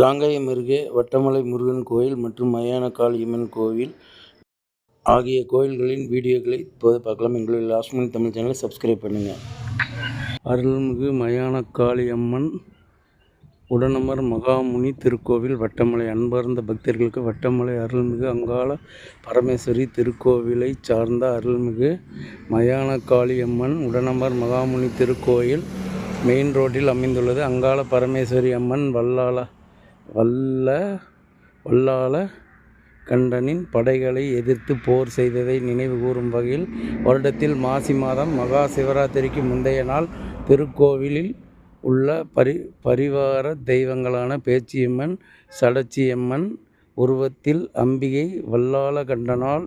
காங்கேயம் அருகே வட்டமலை முருகன் கோயில் மற்றும் மயானகாளியம்மன் கோவில் ஆகிய கோயில்களின் வீடியோக்களை இப்போது பார்க்கலாம். எங்களுடைய லாஸ்ட் மினிட் தமிழ் சேனலை சப்ஸ்கிரைப் பண்ணுங்கள் அருள்மிகு மயானக்காளியம்மன் உடனமர் மகாமுனி திருக்கோவில் வட்டமலை அன்பார்ந்த பக்தர்களுக்கு வட்டமலை அருள்மிகு அங்காள பரமேஸ்வரி திருக்கோவிலை சார்ந்த அருள்மிகு மயானகாளியம்மன் உடனமர் மகாமுனி திருக்கோயில் மெயின் ரோட்டில் அமைந்துள்ளது. அங்காள பரமேஸ்வரி அம்மன் வல்லாள வல்ல வல்லால கண்டனின் படைகளை எதிர்த்து போர் செய்ததை நினைவு கூறும் வகையில் வருடத்தில் மாசி மாதம் மகா சிவராத்திரிக்கு முந்தைய நாள் திருக்கோவிலில் உள்ள பரி பரிவார தெய்வங்களான பேச்சியம்மன் சடச்சியம்மன் உருவத்தில் அம்பிகை வல்லாள கண்டனால்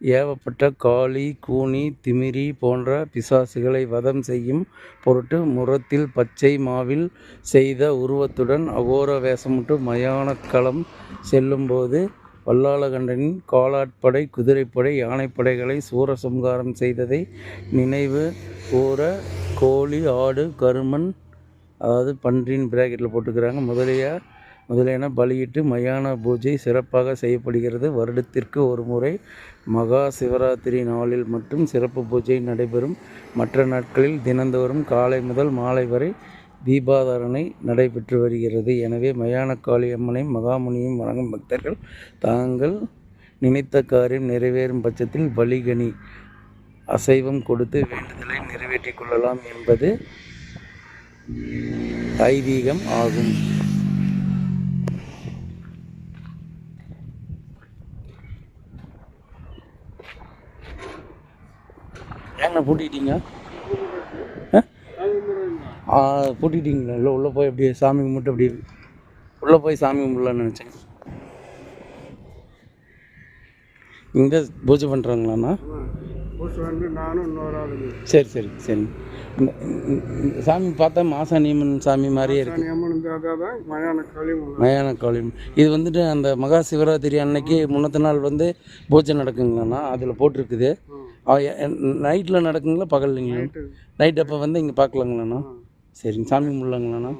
ஏவப்பட்ட காளி கூனி திமிரி போன்ற பிசாசுகளை வதம் செய்யும் பொருட்டு முரத்தில் பச்சை மாவில் செய்த உருவத்துடன் அகோர வேஷமிட்டு மயானக்களம் செல்லும்போது வல்லாளகண்டனின் காலாட்படை குதிரைப்படை யானைப்படைகளை சூரசம்காரம் செய்ததை நினைவு கூற கோழி ஆடு கருமன் அதாவது பன்றின் பிராக்கெட்டில் போட்டுக்கிறாங்க. முதலியார் முதலியன பலியிட்டு மயான பூஜை சிறப்பாக செய்யப்படுகிறது. வருடத்திற்கு ஒரு முறை மகா சிவராத்திரி நாளில் மட்டும் சிறப்பு பூஜை நடைபெறும். மற்ற நாட்களில் தினந்தோறும் காலை முதல் மாலை வரை தீபாதாரணை நடைபெற்று வருகிறது. எனவே மயான காளியம்மனை மகாமுனியும் வணங்கும் பக்தர்கள் தாங்கள் நினைத்த காரியம் நிறைவேறும் பட்சத்தில் பலிகனி அசைவம் கொடுத்து வேண்டுதலை நிறைவேற்றிக் கொள்ளலாம் என்பது ஐதீகம் ஆகும். ஏங்கண்ணா பூட்டிக்கிட்டீங்க ஆ? பூட்டிக்கிட்டீங்களா இல்லை உள்ளே போய் அப்படியே சாமி கும்பிட்டு அப்படியே உள்ளே போய் சாமி கும்பிடலான்னு நினச்சேன். இங்கே பூஜை பண்ணுறாங்களாண்ணா வந்து நானும் இன்னொரு சரி சரி சரி. இந்த- சாமி பார்த்தா மாசாணியம்மன் சாமி மாதிரியே இருக்கு. மயான காளியம் இது வந்துட்டு அந்த மகா சிவராத்திரி அன்னைக்கு முன்னத்த நாள் வந்து பூஜை நடக்குங்களாண்ணா? அதில் போட்டிருக்குது. நைட்டில் நடக்குங்களா? பகல்லைங்களா? நைட் அப்போ வந்து இங்கே பார்க்கலாங்களாண்ணா சரிங்க சாமி கும்பிடலாங்களாண்ணா?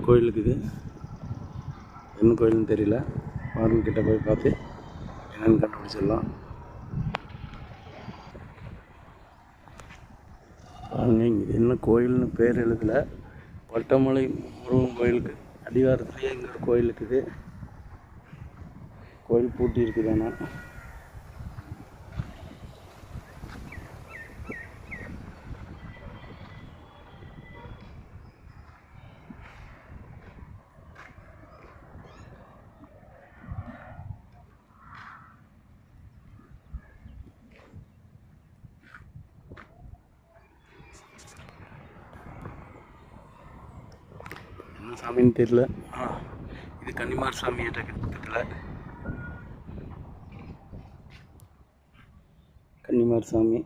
ஒரு கோயில் இருக்குது என்ன கோயில்னு தெரியல. பாருங்க கிட்டே போய் பார்த்து என்னென்னு கண்டுபிடிச்சிடலாம். பாருங்க இங்கே என்ன கோயில்னு பேர் எழுதல. வட்டமலை முருகன் கோயிலுக்கு அடிவாரத்துலேயே இங்கே ஒரு கோயில் இருக்குது கோயில் பூட்டி இருக்குது ஆனால் என்ன சாமின்னு தெரியல. இது கன்னிமார் சாமி பக்கத்தில் கன்னிமார் சாமி.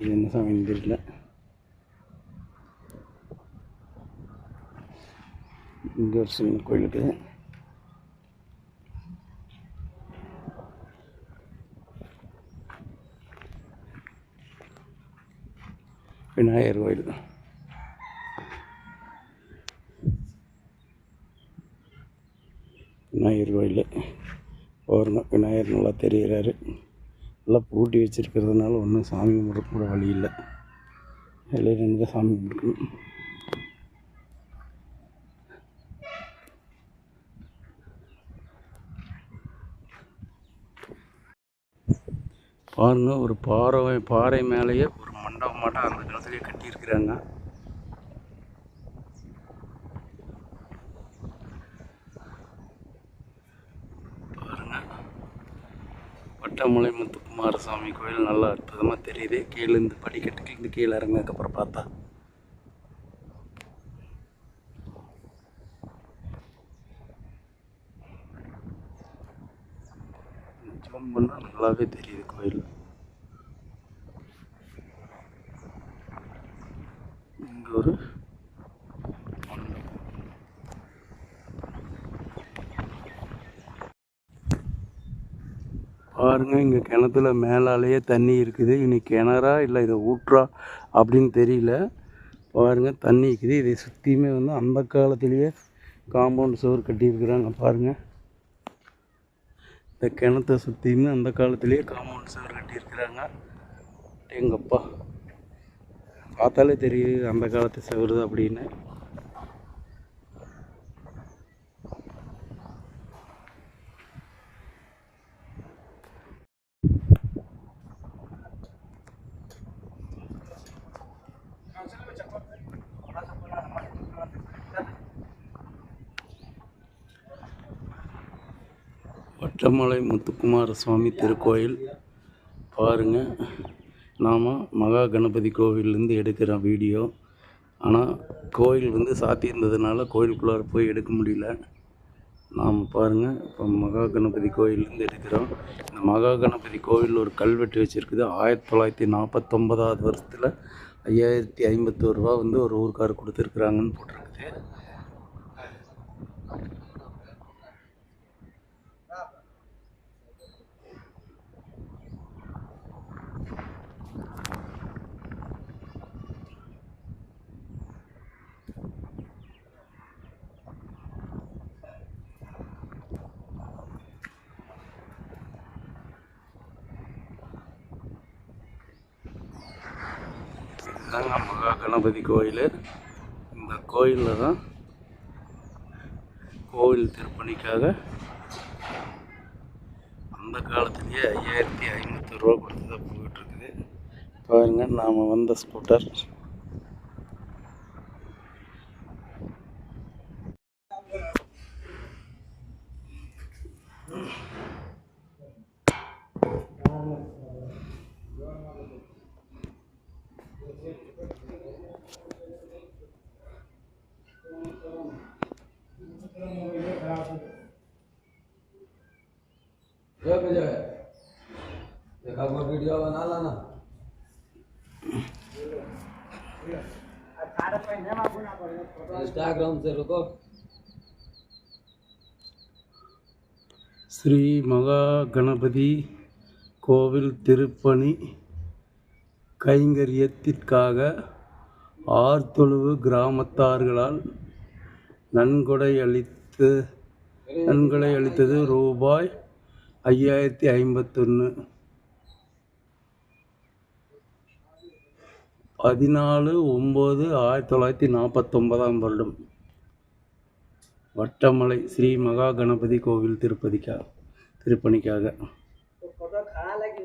இது என்ன சாமின்னு தெரியல. இங்கே ஒரு கோயில் இருக்குது விநாயகர் கோயில் விநாயகர் கோயில் பாருங்க விநாயகர் நல்லா தெரிகிறாரு நல்லா பூட்டி வச்சிருக்கிறதுனால ஒன்றும் சாமி கும்பிட கூட வழி இல்லை. வெளியே நின்று தான் சாமி கும்பிடுக்கணும் பாருங்கள் ஒரு பாறை பாறை மேலேயே ஒரு மண்டபம் மாட்டம் அந்த காலத்துலேயே கட்டியிருக்கிறாங்க. திருவட்டாமலை முத்துக்குமார சுவாமி கோயில் நல்லா அற்புதமாக தெரியுது. கீழே இருந்து படிக்கட்டுக்கு இருந்து கீழே இறங்கினதுக்கப்புறம் பார்த்தா. ஜூம் பண்ணால் நல்லாவே தெரியுது கோயில். இங்கே ஒரு பாருங்க இங்கே கிணத்துல மேலாலேயே தண்ணி இருக்குது. இனி கிணறா இல்லை இதை ஊற்றா அப்படின்னு தெரியல. பாருங்கள் தண்ணி இருக்குது. இதை சுற்றியுமே வந்து அந்த காலத்திலேயே காம்பவுண்ட் சுவர் கட்டியிருக்கிறாங்க பாருங்க. இந்த கிணத்தை சுற்றியுமே அந்த காலத்திலேயே காம்பவுண்ட் சுவர் கட்டியிருக்கிறாங்க. எங்கப்பா பார்த்தாலே தெரியுது அந்த காலத்து சுவர் அப்படின்னு. வட்டமலை முத்துக்குமார சுவாமி திருக்கோயில். பாருங்க. நாம் மகா கணபதி கோவிலேருந்து எடுக்கிற வீடியோ. ஆனால் கோயில் வந்து சாத்தியிருந்ததுனால கோயிலுக்குள்ளார போய் எடுக்க முடியல. நாம் பாருங்கள் இப்போ மகா கணபதி கோயிலேருந்து எடுக்கிறோம். இந்த மகா கணபதி கோவில் ஒரு கல்வெட்டு வச்சுருக்குது. ஆயிரத்தி தொள்ளாயிரத்தி நாற்பத்தொம்பதாவது வருஷத்தில் ஐயாயிரத்தி ஐம்பத்தோரு வந்து ஒரு ஊருக்கார் கொடுத்துருக்குறாங்கன்னு போட்டிருக்குது. இதுதாங்க மகா கணபதி கோயில். இந்த கோயிலில் தான் கோவில் திருப்பணிக்காக அந்த காலத்துலேயே ஐயாயிரத்தி ஐநூற்றி ரூபா கொடுத்து தான் போயிட்டுருக்குது. பாருங்கள் நாம் வந்த ஸ்கூட்டர் जय विजय देखा कोई वीडियो बना लाना इंस्टाग्राम से रुको ஸ்ரீ மகா கணபதி கோவில் திருப்பணி கைங்கரியத்திற்காக ஆர்த்தொழுவு கிராமத்தார்களால் நன்கொடை அளித்து நன்கொடை அளித்தது ரூபாய் ஐயாயிரத்தி ஐம்பத்தொன்று பதினாலு ஒம்பது ஆயிரத்தி தொள்ளாயிரத்தி நாற்பத்தொம்பதாம் வருடம். வட்டமலை ஸ்ரீ மகா கணபதி கோவில் திருப்பதிக்கா திருப்பணிக்காக.